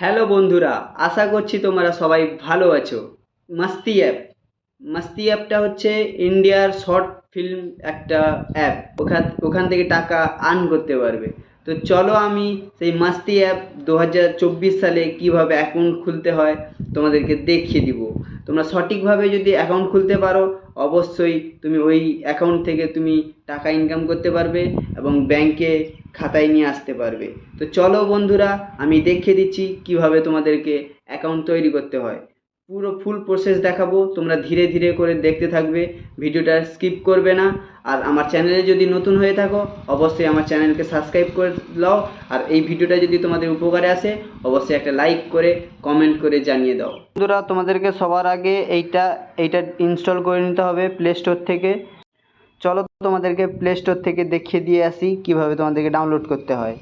Hello বন্ধুরা, আশা করছি তোমরা সবাই ভালো আছো। মাস্তি অ্যাপ। মাস্তি অ্যাপটা হচ্ছে ইন্ডিয়ার শর্ট ফিল্ম একটা অ্যাপ। ওখান ওখান থেকে টাকা আর্ন করতে পারবে। তো চলো আমি সেই মাস্তি অ্যাপ দু হাজার চব্বিশ সালে কীভাবে অ্যাকাউন্ট খুলতে হয় তোমাদেরকে দেখিয়ে দিব। তোমরা সঠিকভাবে যদি অ্যাকাউন্ট খুলতে পারো, অবশ্যই তুমি ওই অ্যাকাউন্ট থেকে তুমি টাকা ইনকাম করতে পারবে এবং ব্যাংকে খাতায় নিয়ে আসতে পারবে। তো চলো বন্ধুরা, আমি দেখিয়ে দিচ্ছি কীভাবে তোমাদেরকে অ্যাকাউন্ট তৈরি করতে হয়। পুরো ফুল প্রসেস দেখাবো, তোমরা ধীরে ধীরে করে দেখতে থাকবে, ভিডিওটা স্কিপ করবে না। আর আমার চ্যানেলে যদি নতুন হয়ে থাকো, অবশ্যই আমার চ্যানেলকে সাবস্ক্রাইব করে দাও। আর এই ভিডিওটা যদি তোমাদের উপকারে আসে, অবশ্যই একটা লাইক করে কমেন্ট করে জানিয়ে দাও। বন্ধুরা, তোমাদেরকে সবার আগে এইটা এইটা ইনস্টল করে নিতে হবে প্লে স্টোর থেকে। চলো তোমাদেরকে প্লে স্টোর থেকে দেখিয়ে দিয়ে আসি কীভাবে তোমাদেরকে ডাউনলোড করতে হয়।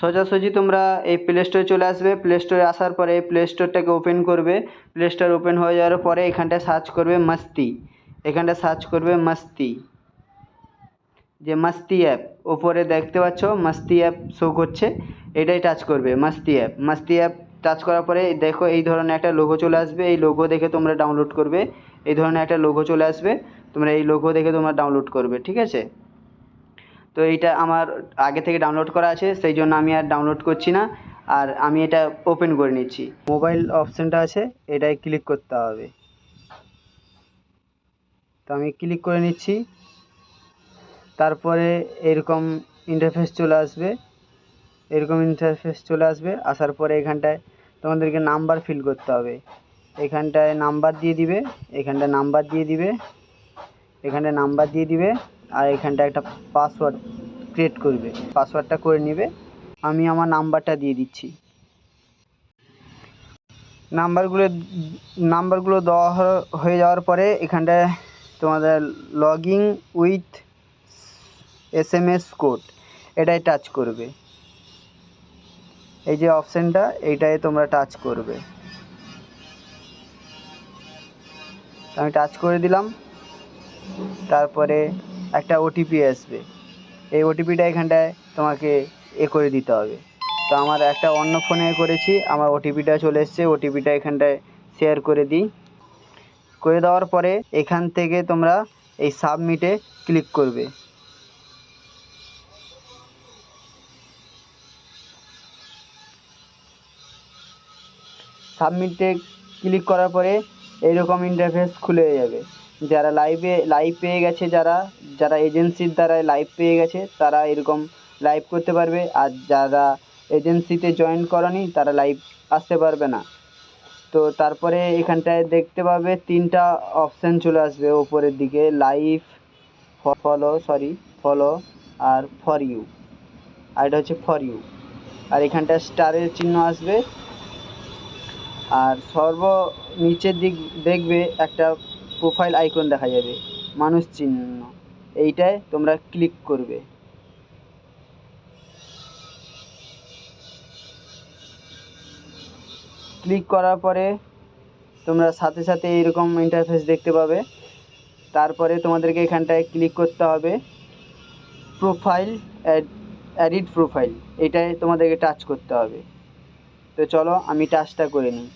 সোজাসুজি তোমরা এই প্লে স্টোরে চলে আসবে। প্লে স্টোরে আসার পরে এই প্লে স্টোরটাকে ওপেন করবে। প্লে স্টোর ওপেন হয়ে যাওয়ার পরে এখানটায় সার্চ করবে মাস্তি এখানটা সার্চ করবে মাস্তি যে মাস্তি অ্যাপ ওপরে দেখতে পাচ্ছ মাস্তি অ্যাপ শো করছে। এটাই টাচ করবে মাস্তি অ্যাপ মাস্তি অ্যাপ টাচ করার পরে দেখো এই ধরনের একটা লোগো চলে আসবে। এই লোগো দেখে তোমরা ডাউনলোড করবে। এই ধরনের একটা লোগো চলে আসবে। তোমরা এই লোগো দেখে তোমরা ডাউনলোড করবে, ঠিক আছে? তো এইটা আমার আগে থেকে ডাউনলোড করা আছে, সেই জন্য আমি আর ডাউনলোড করছি না। আর আমি এটা ওপেন করে নিচ্ছি। মোবাইল অপশানটা আছে, এটায় ক্লিক করতে হবে। তো আমি ক্লিক করে নিচ্ছি। তারপরে এরকম ইন্টারফেস চলে আসবে। এরকম ইন্টারফেস চলে আসবে, আসার পরে এখানটায় তোমাদেরকে নাম্বার ফিল করতে হবে। এখানটায় নাম্বার দিয়ে দিবে, এখানটায় নাম্বার দিয়ে দিবে, এখানটায় নাম্বার দিয়ে দিবে, আর এখানটায় একটা পাসওয়ার্ড ক্রিয়েট করবে। পাসওয়ার্ডটা করে নেবে। আমি আমার নাম্বারটা দিয়ে দিচ্ছি। নাম্বারগুলো নাম্বারগুলো দেওয়া হয়ে যাওয়ার পরে এখানটায় তোমাদের log in with S M S code এটাই টাচ করবে। এই যে অপশানটা এইটাই তোমরা টাচ করবে। তো আমি টাচ করে দিলাম। তারপরে একটা ওটিপি আসবে। এই ওটিপিটা এখানটায় তোমাকে এ করে দিতে হবে। তো আমার একটা অন্য ফোনে করেছি, আমার ওটিপিটা চলে এসছে ওটিপিটা এখানটায় শেয়ার করে দিই। করে দেওয়ার পরে এখান থেকে তোমরা এই সাবমিটে ক্লিক করবে। সাবমিটে ক্লিক করার পরে এইরকম ইন্টারফেস খুলে যাবে। যারা লাইভে লাইভ পেয়ে গেছে যারা যারা এজেন্সির দ্বারা লাইভ পেয়ে গেছে, তারা এরকম লাইভ করতে পারবে। আর যারা এজেন্সিতে জয়েন করনি, তারা লাইভ আসতে পারবে না। তো তারপরে এখানটায় দেখতে পাবে তিনটা অপশান চলে আসবে ওপরের দিকে। লাইভ ফলো সরি ফলো আর ফর ইউ আর এটা হচ্ছে ফর ইউ আর এখানটা স্টারের চিহ্ন আসবে। আর সর্ব নিচের দিক দেখবে একটা প্রোফাইল আইকন দেখা যাবে, মানুষ চিহ্ন। এইটায় তোমরা ক্লিক করবে। ক্লিক করার পরে তোমরা সাথে সাথে এইরকম ইন্টারফেস দেখতে পাবে। তারপরে তোমাদেরকে এখানটায় ক্লিক করতে হবে। প্রোফাইল এডিট প্রোফাইল এটাই তোমাদেরকে টাচ করতে হবে। তো চলো, আমি টাচটা করে নিই।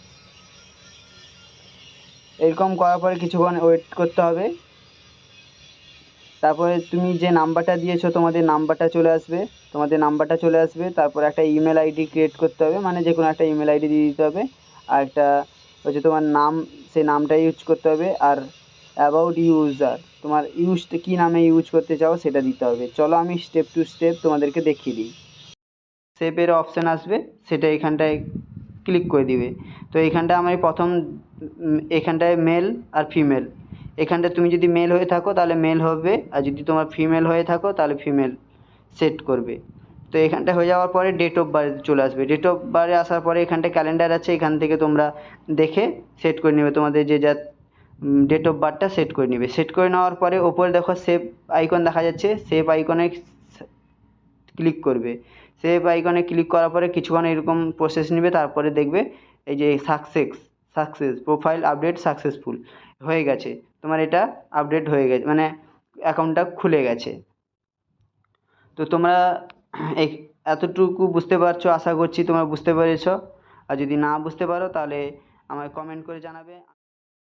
এরকম করার পরে কিছুক্ষণ ওয়েট করতে হবে। তারপরে তুমি যে নাম্বারটা দিয়েছ, তোমাদের নাম্বারটা চলে আসবে। তোমাদের নাম্বারটা চলে আসবে, তারপর একটা ইমেল আইডি ক্রিয়েট করতে হবে মানে যে কোনো একটা ইমেল আইডি দিয়ে দিতে হবে। আর একটা হচ্ছে তোমার নাম, সেই নামটা ইউজ করতে হবে। আর অ্যাবাউট ইউজার তোমার ইউজ কী নামে ইউজ করতে চাও, সেটা দিতে হবে। চলো, আমি স্টেপ টু স্টেপ তোমাদেরকে দেখিয়ে দিই। সেভের অপশান আসবে, সেটা এখানটায় ক্লিক করে দিবে। তো এখানটায় আমি প্রথম এখানটায় মেল আর ফিমেল এখানটায় তুমি যদি মেল হয়ে থাকো, তাহলে মেল হবে, আর যদি তোমার ফিমেল হয়ে থাকো, তাহলে ফিমেল সেট করবে। তো এখানটা হয়ে যাওয়ার পরে ডেট অফ বার্থ চলে আসবে। ডেট অফ বার্থে আসার পরে এখানটায় ক্যালেন্ডার আছে, এখান থেকে তোমরা দেখে সেট করে নেবে। তোমাদের যে যা ডেট অফ বার্থটা সেট করে নেবে। সেট করে নেওয়ার পরে ওপরে দেখো সেভ আইকন দেখা যাচ্ছে। সেভ আইকনে ক্লিক করবে। সেভ আইকনে ক্লিক করার পরে কিছুক্ষণ এরকম প্রসেস নেবে, তারপরে দেখবে এই যে success success profile update successful হয়ে গেছে। তোমার এটা আপডেট হয়ে গেছে মানে অ্যাকাউন্টটা খুলে গেছে। তো তোমরা এতটুকু বুঝতে পারছ, আশা করছি তোমরা বুঝতে পেরেছ। আর যদি না বুঝতে পারো তাহলে আমায় কমেন্ট করে জানাবে।